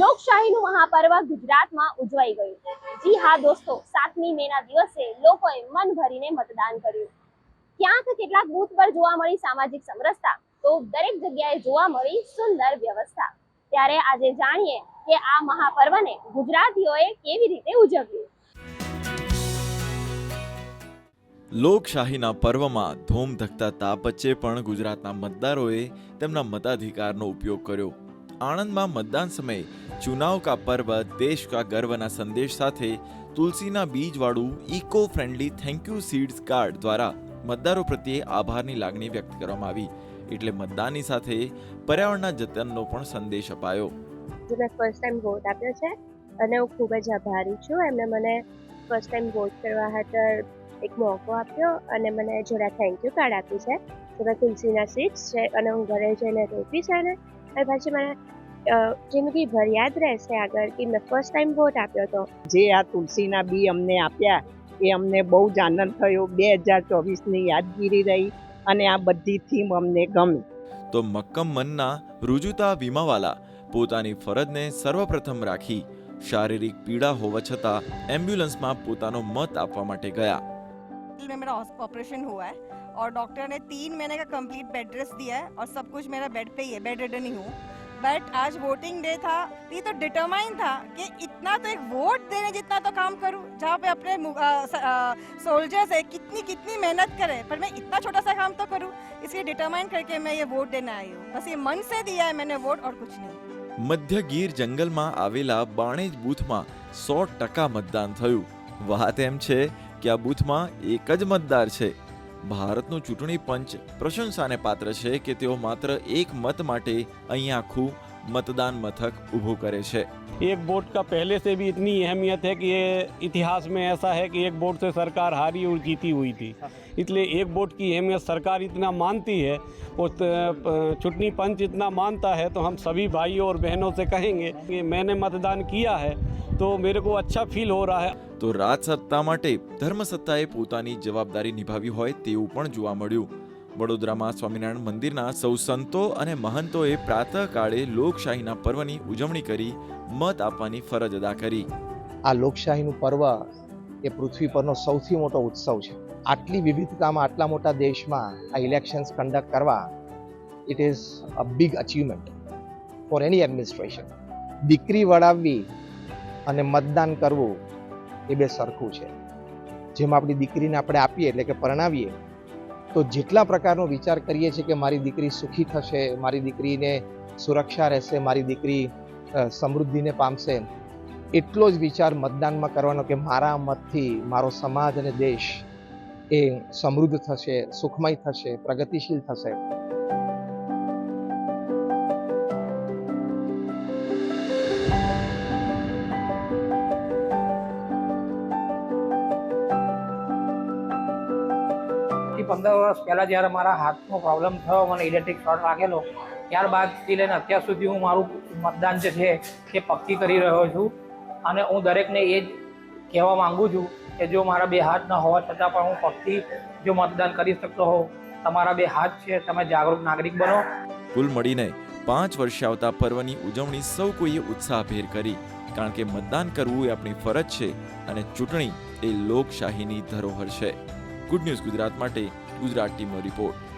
લોકશાહીનું મહાપર્વ ગુજરાતમાં ઉજવાઈ ગયું. જી હા દોસ્તો, સાતમી મેના દિવસે લોકોએ મન ભરીને મતદાન કર્યું. ક્યાંક કેટલાક બૂથ પર જોવા મળી સામાજિક સમરસતા, તો દરેક જગ્યાએ જોવા મળી સુંદર વ્યવસ્થા. ત્યારે આજે જાણીએ કે આ મહાપર્વને ગુજરાતીઓએ કેવી રીતે ઉજવ્યું. લોકશાહીના પર્વમાં ધૂમ ધકતા તાપ વચ્ચે પણ ગુજરાતના મતદારોએ તેમના મતાધિકારનો ઉપયોગ કર્યો. આણંદમાં મતદાન સમયે ચુનાવ કા પર્વ, દેશ કા ગર્વના સંદેશ સાથે તુલસીના બીજવાળું eco friendly thank you seeds card દ્વારા મતદારો પ્રત્યે આભારની લાગણી વ્યક્ત કરવામાં આવી. એટલે મતદાનની સાથે પર્યાવરણના જતનનો પણ સંદેશ અપાયો. જે મેં ફર્સ્ટ ટાઈમ વોટ આપ્યો છે, અને હું ખૂબ જ આભારી છું. એમણે મને ફર્સ્ટ ટાઈમ વોટ કરવા ખાતર એક મોકો આપ્યો અને મને જોડા થેન્ક યુ કાર્ડ આપ્યું છે. તો મેં તુલસીના સીટ્સ છે, અને હું ઘરે જઈને રોપી છે ને અને પછી મને જિંદગીભર યાદ રહેશે આગળ કે મેં ફર્સ્ટ ટાઈમ વોટ આપ્યો હતો જે આ તુલસીના બી અમને આપ્યા એ અમને બહુ જ આનંદ થયો. બે હજાર ચોવીસની યાદગીરી રહી અને આ બધી થીમ અમને ગમી. તો મક્કમ મનના રુજુતા વીમાવાલા પોતાની ફરજને સર્વપ્રથમ રાખી. શારીરિક પીડા હોવા છતાં એમ્બ્યુલન્સમાં પોતાનો મત આપવા માટે ગયા. में मेरा ऑपरेशन हुआ है और डॉक्टर ने तीन महीने का कंप्लीट बेड रेस्ट दिया है और सब कुछ मेरा बेड पे ही है बेड रिडन ही हूँ बट आज वोटिंग डे था ये तो डिटरमाइन था कि इतना तो एक वोट देने जितना तो काम करूँ जहाँ पे अपने सोल्जर्स है कितनी कितनी मेहनत करे पर मैं इतना छोटा सा काम तो करूँ इसलिए डिटरमाइन करके मैं ये वोट देने आई हूँ बस ये मन से दिया है मैंने वोट और कुछ नहीं મધ્ય ગીર જંગલમાં આવેલા બાણેજ બૂથમાં સો ટકા મતદાન થયું વાત એમ છે કે આ બૂથમાં એક જ મતદાર છે ભારતનું ચૂંટણી પંચ પ્રશંસાને પાત્ર છે કે તેઓ માત્ર એક મત માટે અહીં આખું મતદાન મથક ઊભું કરે છે एक वोट का पहले से भी इतनी अहमियत है कि ये इतिहास में ऐसा है कि एक वोट से सरकार हारी और जीती हुई थी इसलिए एक वोट की अहमियत सरकार इतना मानती है और त- चुटनी पंच इतना मानता है तो हम सभी भाइयों और बहनों से कहेंगे कि मैंने मतदान किया है તો મેરે કો અચ્છા ફીલ હો રહા હૈ. તો રાજ સત્તા માટે ધર્મ સત્તાએ પોતાની જવાબદારી નિભાવી હોય તેવું પણ જોવા મળ્યું. વડોદરામાં સ્વામિનારાયણ મંદિરના સૌ સંતો અને મહંતોએ પ્રાતઃકાળે લોકશાહીના પર્વની ઉજવણી કરી મત આપવાની ફરજ અદા કરી. આ લોકશાહીનું પર્વ એ પૃથ્વી પરનો સૌથી મોટો ઉત્સવ છે. આટલી વિવિધતામાં આટલા મોટા દેશમાં આ ઇલેક્શન્સ કન્ડક્ટ કરવા it is a big achievement for any administration દીકરી વળાવવી અને મતદાન કરવું એ બે સરખું છે. જેમ આપણી દીકરીને આપણે આપીએ એટલે કે પરણાવીએ, તો જેટલા પ્રકારનો વિચાર કરીએ છીએ કે મારી દીકરી સુખી થશે, મારી દીકરીને સુરક્ષા રહેશે, મારી દીકરી સમૃદ્ધિને પામશે, એટલો જ વિચાર મતદાનમાં કરવાનો કે મારા મતથી મારો સમાજ અને દેશ એ સમૃદ્ધ થશે, સુખમય થશે, પ્રગતિશીલ થશે. થી પંદર વર્ષ પહેલાં જ્યારે મારા હાથનો પ્રોબ્લેમ થયો, મને ઇલેક્ટ્રિક શોર્ટ લાગેલો ત્યારબાદથી લઈને અત્યાર સુધી હું મારું મતદાન જે છે તે પક્કી કરી રહ્યો છું. અને હું દરેકને એ જ કહેવા માંગુ છું કે જો મારા બે હાથ ન હોવા છતાં પણ હું પક્કી જો મતદાન કરી શકતો હોઉં, તમારા બે હાથ છે, તમે જાગૃત નાગરિક બનો. કુલ મળીને પાંચ વર્ષે આવતા પર્વની ઉજવણી સૌ કોઈએ ઉત્સાહભેર કરી. કારણ કે મતદાન કરવું એ આપણી ફરજ છે અને ચૂંટણી એ લોકશાહીની ધરોહર છે. ગુડ ન્યૂઝ ગુજરાત માટે ગુજરાત ટીમનો રિપોર્ટ